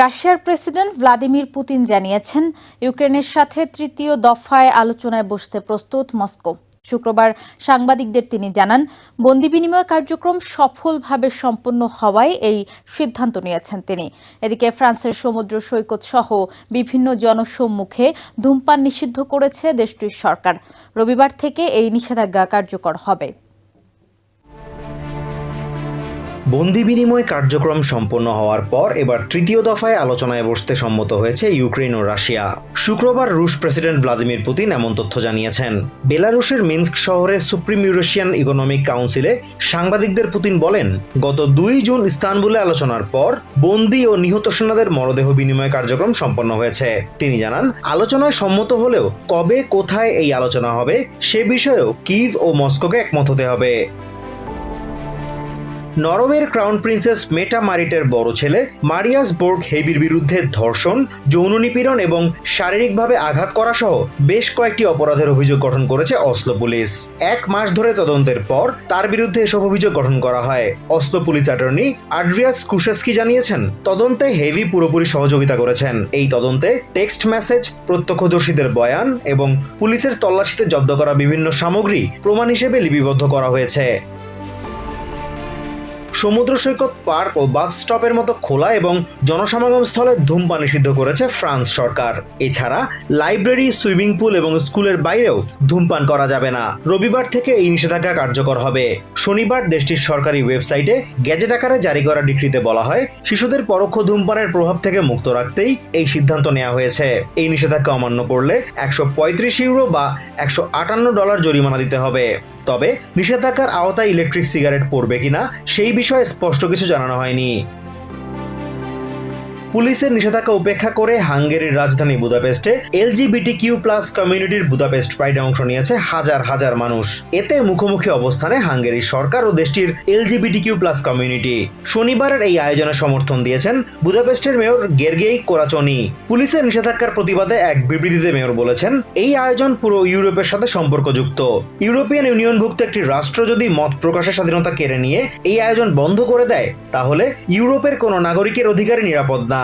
রাশিয়ার president Vladimir Putin জানিয়েছেন, ইউক্রেনের সাথে তৃতীয় দফায় আলোচনায় বসতে প্রস্তুত মস্কো। শুক্রবার সাংবাদিকদের তিনি জানান, বন্দি বিনিময় কার্যক্রম সফলভাবে সম্পন্ন হওয়ায় এই সিদ্ধান্ত নিয়েছেন তিনি। এদিকে ফ্রান্সের সমুদ্র সৈকত সহ বিভিন্ন জনসম্মুখে ধূমপান নিষিদ্ধ করেছে দেশটির সরকার। রবিবার থেকে এই নিষেধাজ্ঞা কার্যকর হবে। বন্দি বিনিময় কার্যক্রম সম্পন্ন হওয়ার পর এবার তৃতীয় দফায় আলোচনায় বসতে সম্মত হয়েছে ইউক্রেন ও রাশিয়া। শুক্রবার রুশ প্রেসিডেন্ট ভ্লাদিমির পুতিন এমন তথ্য জানিয়েছেন। বেলারুশের মিন্স্ক শহরে সুপ্রিম ইউরেশিয়ান ইকোনমিক কাউন্সিলে সাংবাদিকদের পুতিন বলেন, গত দুই জুন ইস্তানবুলে আলোচনার পর বন্দি ও নিহত সেনাদের মরদেহ বিনিময় কার্যক্রম সম্পন্ন হয়েছে। তিনি জানান, আলোচনায় সম্মত হলেও কবে কোথায় এই আলোচনা হবে সে বিষয়েও কিভ ও মস্কোকে একমত হতে হবে। নরওয়ের ক্রাউন প্রিন্সেস মেটা মারিটের বড় ছেলে মারিয়াস বোর্গ হেবির বিরুদ্ধে ধর্ষণ, যৌন নিপীড়ন এবং শারীরিকভাবে আঘাত করা সহ বেশ কয়েকটি অপরাধের অভিযোগ গঠন করেছে অসলো পুলিশ। এক মাস ধরে তদন্তের পর তার বিরুদ্ধে এসব অভিযোগ গঠন করা হয়। Oslo police attorney Andreas Kuszewski জানিয়েছেন, তদন্তে হেভি পুরোপুরি সহযোগিতা করেছেন। এই তদন্তে টেক্সট মেসেজ, প্রত্যক্ষদর্শীদের বয়ান এবং পুলিশের তল্লাশিতে জব্দ করা বিভিন্ন সামগ্রী প্রমাণ হিসেবে লিপিবদ্ধ করা হয়েছে। সমুদ্র সৈকত, পার্ক ও বাস স্টপের মতো খোলা এবং জনসমাগম স্থলে ধূমপান নিষিদ্ধ করেছে ফ্রান্স সরকার। এছাড়া লাইব্রেরি, সুইমিং পুল এবং স্কুলের বাইরেও ধূমপান করা যাবে না। রবিবার থেকে এই নিষেধাজ্ঞা কার্যকর হবে। শনিবার দেশটির সরকারি ওয়েবসাইটে গ্যাজেট আকারে জারি করা ডিক্রিতে বলা হয়, শিশুদের পরোক্ষ ধূমপানের প্রভাব থেকে মুক্ত রাখতেই এই সিদ্ধান্ত নেওয়া হয়েছে। এই নিষেধাজ্ঞা অমান্য করলে একশো পঁয়ত্রিশ ইউরো বা একশো আটান্ন ডলার জরিমানা দিতে হবে। তবে নিষেধাজ্ঞার আওতায় ইলেকট্রিক সিগারেট পড়বে কিনা, সেই বিষয়ে স্পষ্ট কিছু জানানো হয়নি। পুলিশের নিষেধাজ্ঞা উপেক্ষা করে হাঙ্গেরির রাজধানী বুদাপেস্টে এলজিবিটি কিউ প্লাস কমিউনিটির বুদাপেস্ট প্রাইডে অংশ নিয়েছে হাজার হাজার মানুষ। এতে মুখোমুখি অবস্থানে হাঙ্গেরির সরকার ও দেশটির এলজিবিটি কিউ প্লাস কমিউনিটি। শনিবারের এই আয়োজনে সমর্থন দিয়েছেন বুদাপেস্টের মেয়র গের্গেই কোরাচনি। পুলিশের নিষেধাজ্ঞার প্রতিবাদে এক বিবৃতিতে মেয়র বলেছেন, এই আয়োজন পুরো ইউরোপের সাথে সম্পর্কযুক্ত। ইউরোপিয়ান ইউনিয়নভুক্ত একটি রাষ্ট্র যদি মত প্রকাশের স্বাধীনতা কেড়ে নিয়ে এই আয়োজন বন্ধ করে দেয়, তাহলে ইউরোপের কোনো নাগরিকের অধিকারই নিরাপদ না।